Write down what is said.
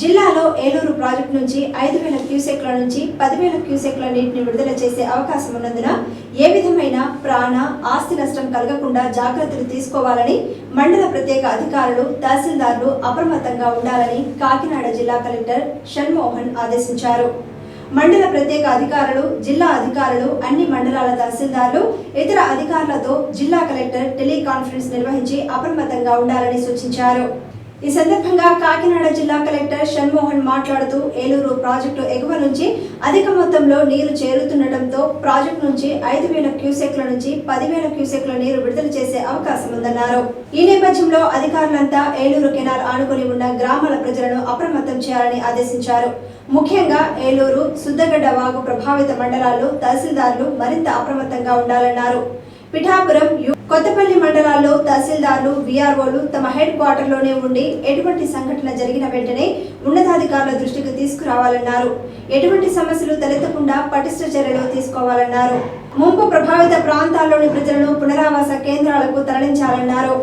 జిల్లాలో ఏలూరు ప్రాజెక్టు నుంచి ఐదు వేల క్యూసెక్ల నుంచి పదివేల క్యూసెక్ల నీటిని విడుదల చేసే అవకాశం ఉన్నందున ఏ విధమైన ప్రాణ ఆస్తి నష్టం కలగకుండా జాగ్రత్తలు తీసుకోవాలని మండల ప్రత్యేక అధికారులు తహసీల్దార్లు అప్రమత్తంగా ఉండాలని కాకినాడ జిల్లా కలెక్టర్ షణ్మోహన్ ఆదేశించారు. మండల ప్రత్యేక అధికారులు జిల్లా అధికారులు అన్ని మండలాల తహసీల్దార్లు ఇతర అధికారులతో జిల్లా కలెక్టర్ టెలికాన్ఫరెన్స్ నిర్వహించి అప్రమత్తంగా ఉండాలని సూచించారు. ఈ సందర్భంగా కాకినాడ జిల్లా కలెక్టర్ షణ్మోహన్ మాట్లాడుతూ ఏలూరు ప్రాజెక్టు ఎగువ నుంచి అధిక మొత్తంలో నీరు చేరుతుండటంతో ప్రాజెక్టు నుంచి ఐదు వేల క్యూసెక్ల నుంచి పదివేల క్యూసెక్ల నీరు విడుదల చేసే అవకాశం ఉందన్నారు. ఈ నేపథ్యంలో అధికారులంతా ఏలూరు కెనాల్ ఆనుకుని ఉన్న గ్రామాల ప్రజలను అప్రమత్తం చేయాలని ఆదేశించారు. ముఖ్యంగా ఏలూరు సుద్దగడ్డ వాగు ప్రభావిత మండలాల్లో తహసీల్దార్లు మరింత అప్రమత్తంగా ఉండాలన్నారు. పిఠాపురం కొత్తపల్లి మండలాల్లో తహసీల్దార్లు వీఆర్ఓలు తమ హెడ్ క్వార్టర్లోనే ఉండి ఎటువంటి సంఘటన జరిగిన వెంటనే ఉన్నతాధికారుల దృష్టికి తీసుకురావాలన్నారు. ఎటువంటి సమస్యలు తలెత్తకుండా పటిష్ట చర్యలు తీసుకోవాలన్నారు. ముంపు ప్రభావిత ప్రాంతాల్లోని ప్రజలను పునరావాస కేంద్రాలకు తరలించాలన్నారు.